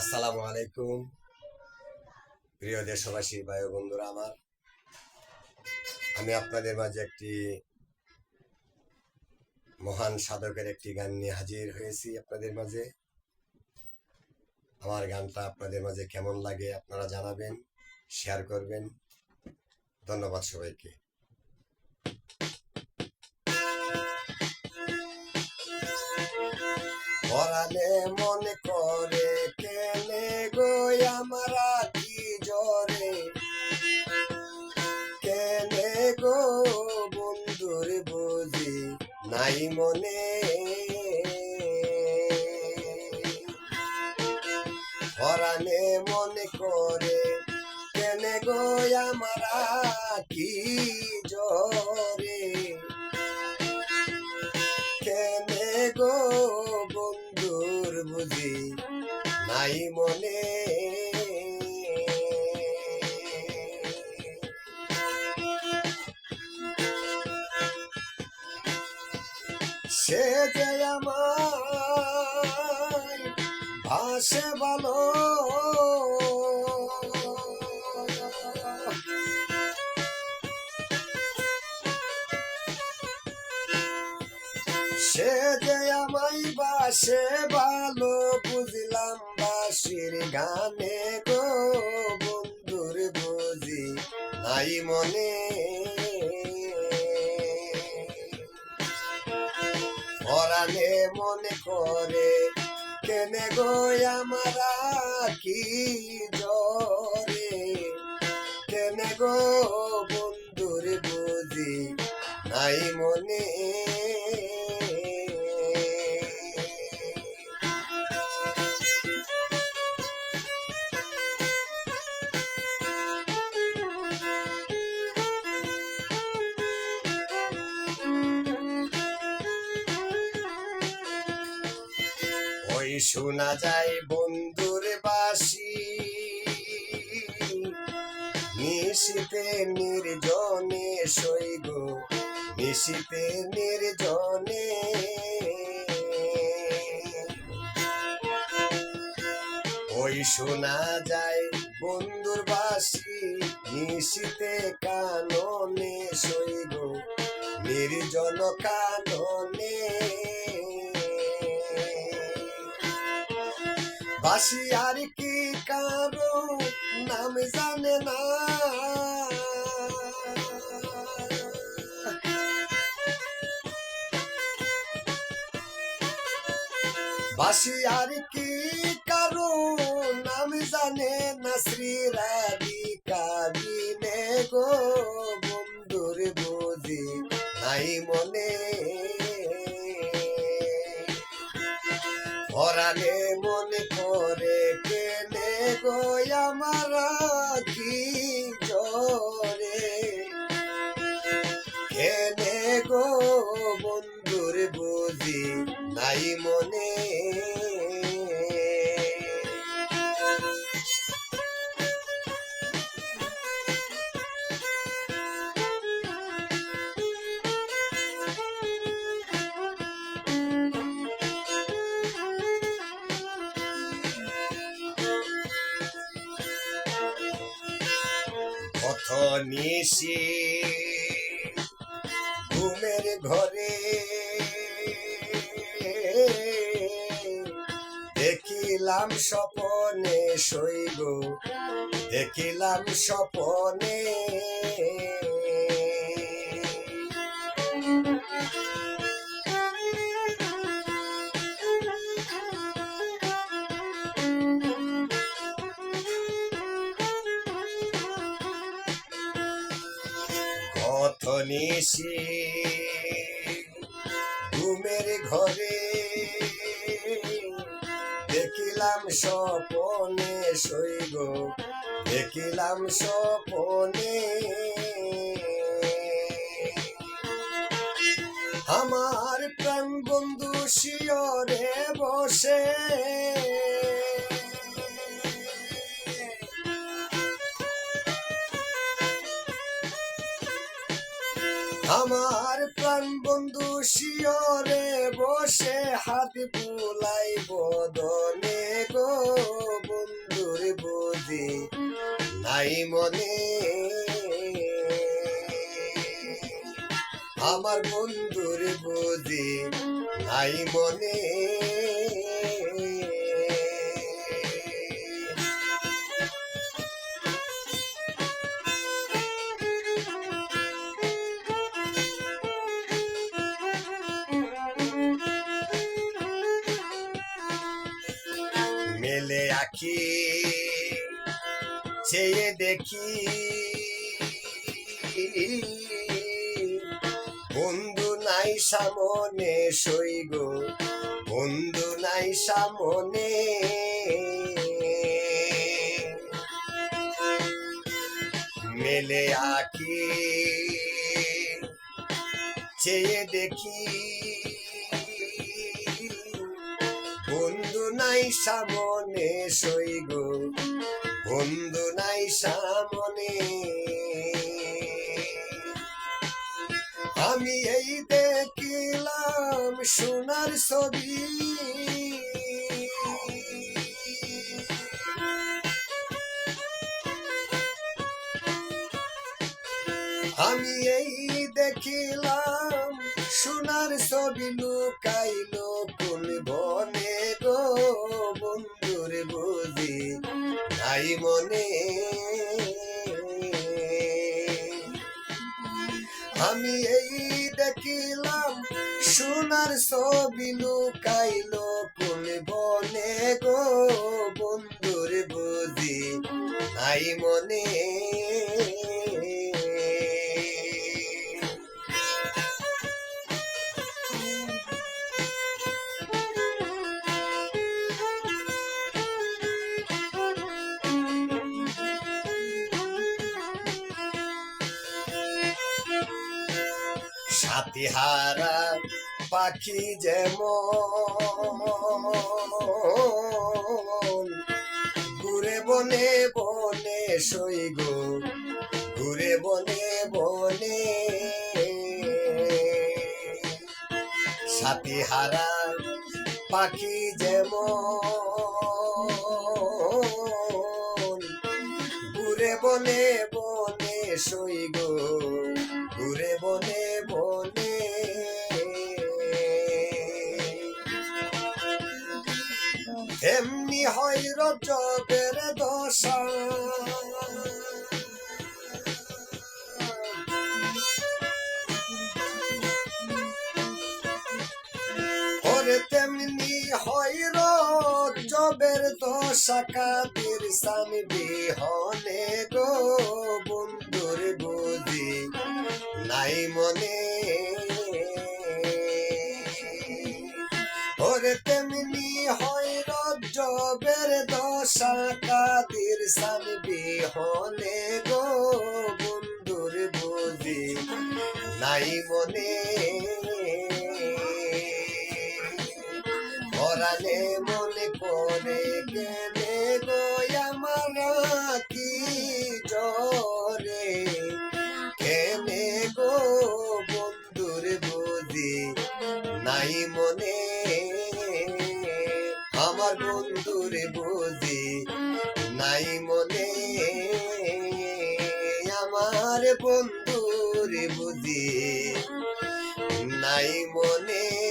আসসালামু আলাইকুম। প্রিয় দেশবাসী, ভাই বন্ধুরা আমার, আমি আপনাদের মাঝে একটি মহান সাধকের একটি গান নিয়ে হাজির হয়েছি আপনাদের মাঝে। আমার গানটা আপনাদের মাঝে কেমন লাগে আপনারা জানাবেন শেয়ার করবেন। ধন্যবাদ সবাইকে। পরাণে মনে করে কেনে গো আমরা কি জরে কেনে গো বন্ধুর বুঝি নাই মনে। পরাণে মনে করে কেনে গো আমরা কি জরে নাই মনে। সে যে আমার ভাসে ভালো সে যে আমায় বাসে ভালো বুঝলাম বাসির গানে গো বন্ধুর বুঝি, নাই মনে। পরাণে মনে করে, কেনে গো আমরা কি জরে? কেনে গো বন্ধুর বুঝি, নাই মনে। শোনা যায় বন্ধুর বাসি। নিশিতে নির্জনে সইগ নিশিতে নির্জনে। ওই শোনা যায় বন্ধুর বাসি, নিশিতে কাননে সইগ নির্জন কাননে। আর কি কারও নাম জানে না। বাসি কি কারও নাম জানে না। শ্রী রাধিকা বিনে গো বন্ধুর বুঝি নাই মনে। পরাণে কেনে গো বন্ধুর বুঝি নাই মনে? নিশি ঘরে। দেখিলাম স্বপনে শৈব দেখিলাম স্বপনে। কত স্বপনে শৈব দেখিলাম স্বপনে। আমার প্রাণ বন্ধু শিয়রে বসে। আমার প্রাণ বন্ধু শিয়রে বসে, হাত দোলাই বদনে নাই মনে। আমার বন্ধুর বুঝি নাই মনে। মেলে আখি চেয়ে দেখি। বন্ধু নাই সামনে সইগ বন্ধু নাই সামনে। মেলে আখি চেয়ে দেখি। বন্ধু নাই সামনে সইগ বন্ধু নাই সামনে। আমি এই দেখিলাম সোনার ছবি। আমি এই দেখিলাম সোনার ছবি লুকাইল বুঝি নাই মনে। আমি এই দেখিলাম, সোনার ছবি লুকাইল কোন বনে গো। বন্ধুর বুঝি নাই মনে। সাতিহারা পাখি যেমন। ঘুরে বনে বনে সইগ ঘুরে বনে বনে। সাতিহারা পাখি যেমন। ঘুরে বনে বনে সইগ ঘুরে এমনি হয় রজবের দশা। ওরে তেমনি হয় রজবের দশা, কাদের সামি বিহনে গো বন্ধুর বুঝি? নাই মনে তেমনি হয় রজবের দশা, কাদের সানবি হলে গো বন্ধুর বুঝি? নাই মনে। পরাণে মনে করে গেলে নাই মনে। আমার বন্ধুর বুঝি। নাই মনে